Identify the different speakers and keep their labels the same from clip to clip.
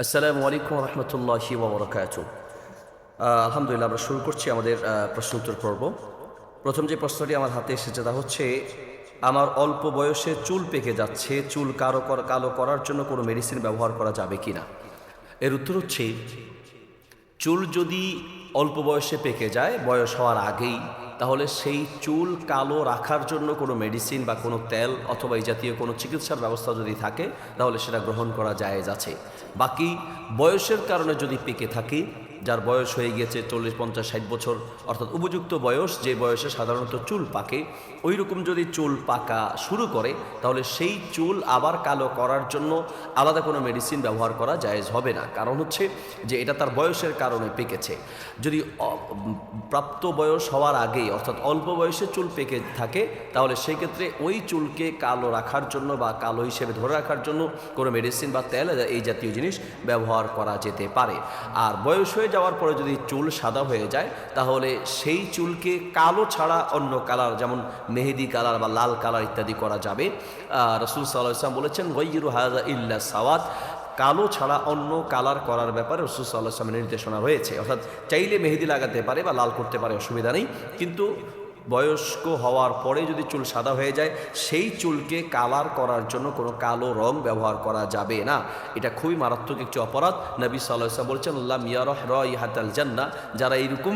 Speaker 1: আসসালামু আলাইকুম রহমতুল্লাহি ওবরাকাত আলহামদুলিল্লাহ, আমরা শুরু করছি আমাদের প্রশ্নোত্তর পর্ব। প্রথম যে প্রশ্নটি আমার হাতে এসেছে তা হচ্ছে, আমার অল্প বয়সে চুল পেকে যাচ্ছে, চুল কর- কালো করার জন্য কোনো মেডিসিন ব্যবহার করা যাবে কি না এর উত্তর হচ্ছে, চুল যদি অল্প বয়সে পেকে যায়, বয়স হওয়ার আগেই, তাহলে সেই চুল কালো রাখার জন্য কোনো মেডিসিন বা কোনো তেল অথবা এই জাতীয় কোনো চিকিৎসার ব্যবস্থা যদি থাকে, তাহলে সেটা গ্রহণ করা যায় আছে। বাকি বয়সের কারণে যদি পেকে থাকে যার বয়স হয়ে গিয়েছে চল্লিশ, পঞ্চাশ, ষাট বছর, অর্থাৎ উপযুক্ত বয়স, যে বয়সে সাধারণত চুল পাকে ওই রকম যদি চুল পাকা শুরু করে, তাহলে সেই চুল আবার কালো করার জন্য আলাদা কোনো মেডিসিন ব্যবহার করা জায়েজ হবে না। কারণ হচ্ছে যে এটা তার বয়সের কারণে পেকেছে। যদি প্রাপ্ত বয়স হওয়ার আগেই, অর্থাৎ অল্প বয়সে চুল পেকে থাকে, তাহলে সেক্ষেত্রে ওই চুলকে কালো রাখার জন্য বা কালো হিসেবে ধরে রাখার জন্য কোনো মেডিসিন বা তেল এই জাতীয় জিনিস ব্যবহার করা যেতে পারে। আর বয়স হয়ে যাওয়ার পরে যদি চুল সাদা হয়ে যায়, তাহলে সেই চুলকে কালো ছাড়া অন্য কালার, যেমন মেহেদি কালার বা লাল কালার ইত্যাদি করা যাবে। রসুল সাল্লাহ ইসলাম বলেছেন গৈরু হাজা ইল্লা সাওয়াত কালো ছাড়া অন্য কালার করার ব্যাপারে রসুল সাল্লাহ ইসলামের নির্দেশনা রয়েছে। অর্থাৎ চাইলে মেহেদি লাগাতে পারে বা লাল করতে পারে, অসুবিধা নেই। কিন্তু বয়স্ক হওয়ার পরে যদি চুল সাদা হয়ে যায়, সেই চুলকে কালার করার জন্য কোনো কালো রং ব্যবহার করা যাবে না। এটা খুবই মারাত্মক একটি অপরাধ। নবী সাল্লাহ বলছেন আল্লাহ মিয়ারহ রয় হাতাল জান্না যারা এইরকম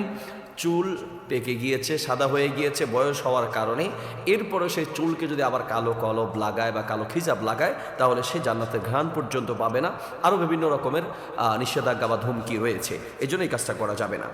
Speaker 1: চুল পেকে গিয়েছে, সাদা হয়ে গিয়েছে, বয়স হওয়ার কারণে এরপরে সেই চুলকে যদি আবার কালো কলব লাগায় বা কালো খিজাব লাগায়, তাহলে সে জান্নাতের ঘ্রাণ পর্যন্ত পাবে না। আরও বিভিন্ন রকমের নিষেধাজ্ঞা বা ধমকি রয়েছে। এই জন্য এই কাজটা করা যাবে না।